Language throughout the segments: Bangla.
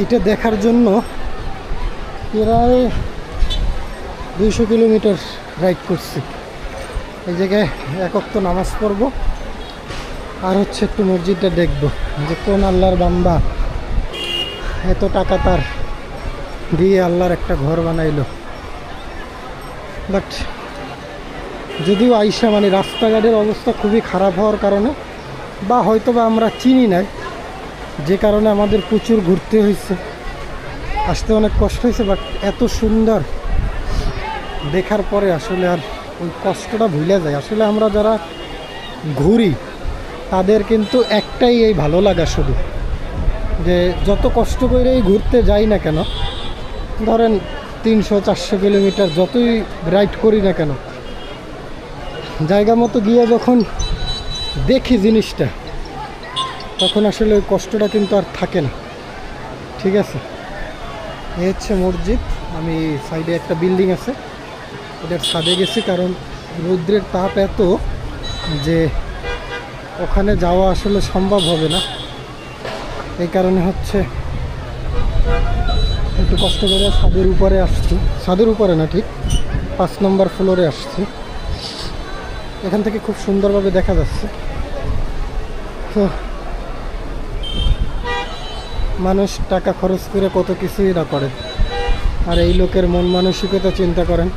এটা দেখার জন্য প্রায় দুইশো কিলোমিটার রাইড করছি। এই জায়গায় একক তো নামাজ পড়ব আর হচ্ছে একটু মসজিদটা দেখব। যে কোন আল্লাহর বাম্বা এত টাকা তার দিয়ে আল্লাহর একটা ঘর বানাইলো। বাট যদিও আইসা মানে রাস্তাঘাটের অবস্থা খুবই খারাপ হওয়ার কারণে বা হয়তো বা আমরা চিনি নাই যে কারণে আমাদের প্রচুর ঘুরতে হয়েছে। আসতে অনেক কষ্ট হয়েছে বাট এত সুন্দর দেখার পরে আসলে আর ওই কষ্টটা ভুলে যায়। আসলে আমরা যারা ঘুরি, তাদের কিন্তু একটাই এই ভালো লাগা শুধু, যে যত কষ্ট করেই ঘুরতে যাই না কেন, ধরেন তিনশো, চারশো কিলোমিটার যতই রাইড করি না কেন, জায়গা মতো গিয়ে যখন দেখি জিনিসটা তখন আসলে ওই কষ্টটা কিন্তু আর থাকে না। ঠিক আছে? এ হচ্ছে মসজিদ। আমি সাইডে একটা বিল্ডিং আছে। এটার ছাদে গেছি কারণ রৌদ্রের তাপ এত যে ওখানে যাওয়া আসলে সম্ভব হবে না। এই কারণে হচ্ছে একটু কষ্ট করে ছাদের উপরে আসছি। ছাদের উপরে না, ঠিক? পাঁচ নম্বর ফ্লোরে আসছি। এখান থেকে খুব সুন্দরভাবে দেখা যাচ্ছে। তো মানুষ টাকা খরচ করে কত কিছুই না করে। আর এই লোকের মন মানসিকতা চিন্তা করেন,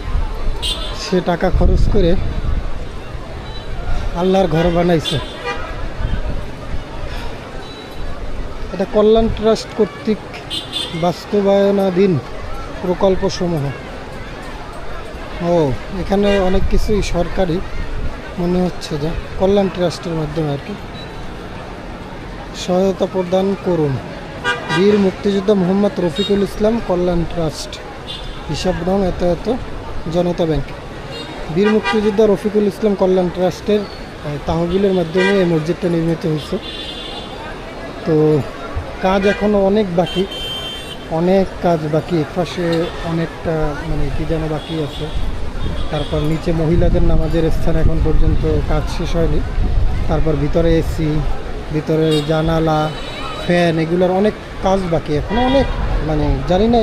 সে টাকা খরচ করে আল্লাহর ঘর বানাইছে। এটা কল্যাণ ট্রাস্ট কর্তৃক বাস্তবায়নাধীন প্রকল্পসমূহ। ও, এখানে অনেক কিছুই সরকারি মনে হচ্ছে যে কল্যাণ ট্রাস্টের মাধ্যমে আর কি। সহায়তা প্রদান করুন। বীর মুক্তিযোদ্ধা মোহাম্মদ রফিকুল ইসলাম কল্যাণ ট্রাস্ট। হিসাব রং এত এত জনতা ব্যাংক। বীর মুক্তিযোদ্ধা রফিকুল ইসলাম কল্যাণ ট্রাস্টের তহবিলের মাধ্যমে এই মসজিদটা নির্মিত হয়েছে। তো, কাজ এখনও অনেক বাকি। অনেক কাজ বাকি পাশে অনেকটা মানে কি যেন বাকি আছে। তারপর নিচে মহিলাদের নামাজের স্থান এখন পর্যন্ত কাজ শেষ হয়নি। তারপর ভিতরে এসি, ভিতরে জানালা ফ্যান এগুলোর অনেক কাজ বাকি এখনও অনেক। মানে জানি না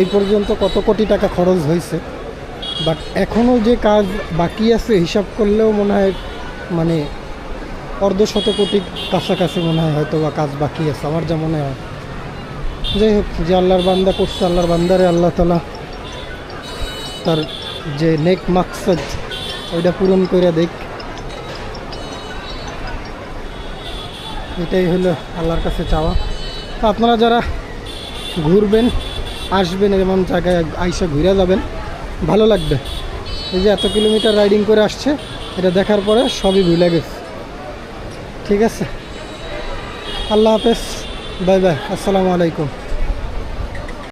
এই পর্যন্ত কত কোটি টাকা খরচ হয়েছে। বাট এখনও যে কাজ বাকি আছে, হিসাব করলেও মনে হয় মানে অর্ধ শত কোটি কাছাকাছি মনে হয় হয়তো বা কাজ বাকি আছে, আমার যা মনে হয়। যাই হোক, যে আল্লাহর বান্দা করছে, আল্লাহর বান্দারে আল্লাহ তালা তার যে নেক মাকসাদ, ওইটা পূরণ করে দেখ। এটাই হলো আল্লাহর কাছে চাওয়া। তো আপনারা যারা ঘুরবেন, আসবেন এমন জায়গায় আইসা ঘুরে যাবেন, ভালো লাগবে। এই যে এত কিলোমিটার রাইডিং করে আসছে, এটা দেখার পরে সবই ভুলে গেছে। ঠিক আছে? আল্লাহ হাফেজ, বাই বাই, আসসালামু আলাইকুম।